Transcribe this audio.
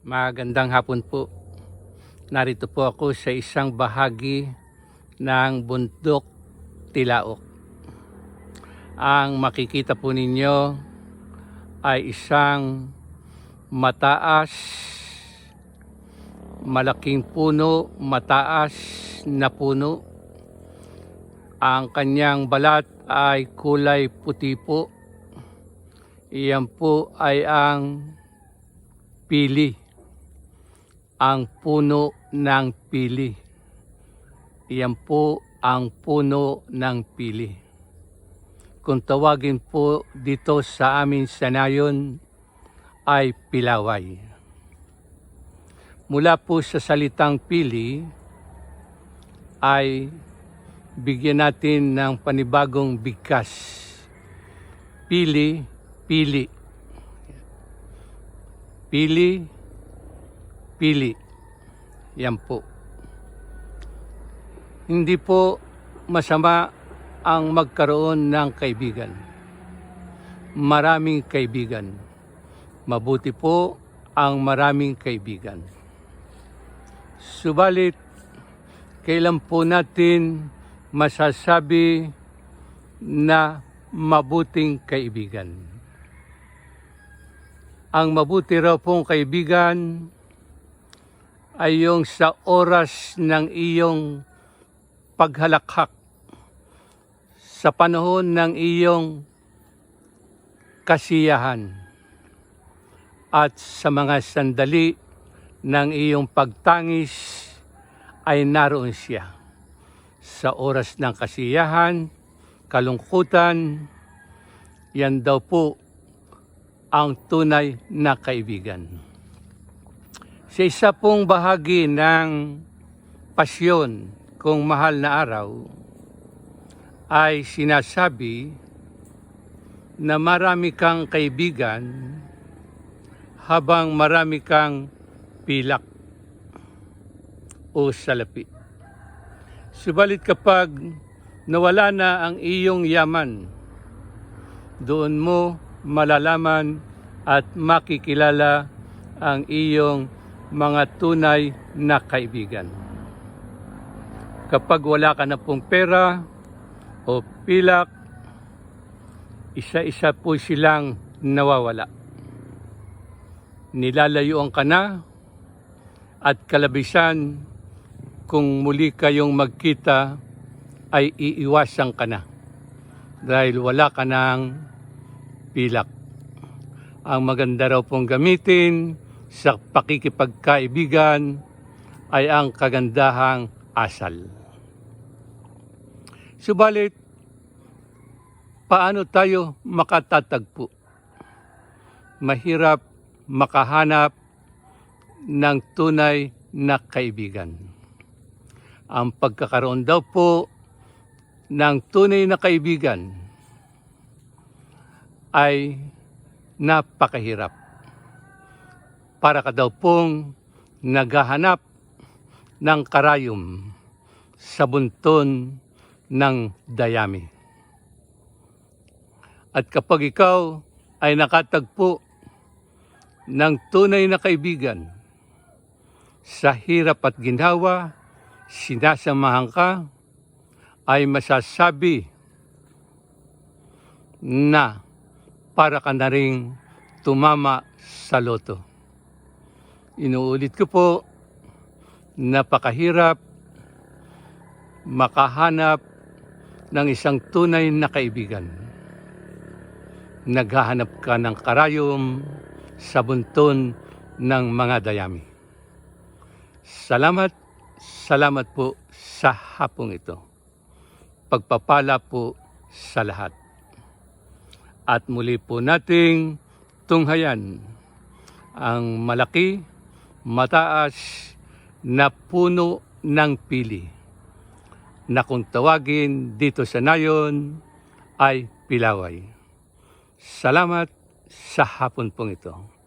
Magandang hapon po. Narito po ako sa isang bahagi ng bundok Tilaok. Ang makikita po ninyo ay isang mataas, malaking puno, mataas na puno. Ang kanyang balat ay kulay puti po. Iyan po ay ang pili. Ang puno ng pili. Iyan po ang puno ng pili. Kung tawagin po dito sa amin sa nayon ay pilaway. Mula po sa salitang pili ay bigyan natin ng panibagong bigkas. Pili, pili. Pili, pili. Yan po. Hindi po masama ang magkaroon ng kaibigan. Maraming kaibigan. Mabuti po ang maraming kaibigan. Subalit, kailan po natin masasabi na mabuting kaibigan? Ang mabuti raw pong kaibigan ay yung sa oras ng iyong paghalakhak sa panahon ng iyong kasiyahan at sa mga sandali ng iyong pagtangis ay naroon siya. Sa oras ng kasiyahan, kalungkutan, yan daw po ang tunay na kaibigan. Sa isa pong bahagi ng pasyon kung mahal na araw, ay sinasabi na marami kang kaibigan habang marami kang pilak o salapi. Subalit kapag nawala na ang iyong yaman, doon mo malalaman at makikilala ang iyong mga tunay na kaibigan. Kapag wala ka na pong pera o pilak, isa-isa po silang nawawala. Nilalayuan ka na at kalabisan kung muli kayong magkita ay iiwasan ka na dahil wala ka ng pilak. Ang maganda raw pong gamitin sa pakikipagkaibigan ay ang kagandahang asal. Subalit, paano tayo makatatagpo? Mahirap makahanap ng tunay na kaibigan. Ang pagkakaroon daw po ng tunay na kaibigan ay napakahirap. Para ka daw pong naghahanap ng karayom sa bunton ng dayami. At kapag ikaw ay nakatagpo ng tunay na kaibigan, sa hirap at ginhawa, sinasamahan ka, ay masasabi na para ka na ring tumama sa loto. Inuulit ko po, napakahirap makahanap ng isang tunay na kaibigan. Naghahanap ka ng karayom sa bunton ng mga dayami. Salamat, salamat po sa hapong ito. Pagpapala po sa lahat. At muli po nating tunghayan ang malaki, mataas na puno ng pili na kung tawagin dito sa nayon ay pilaway. Salamat sa hapon pong ito.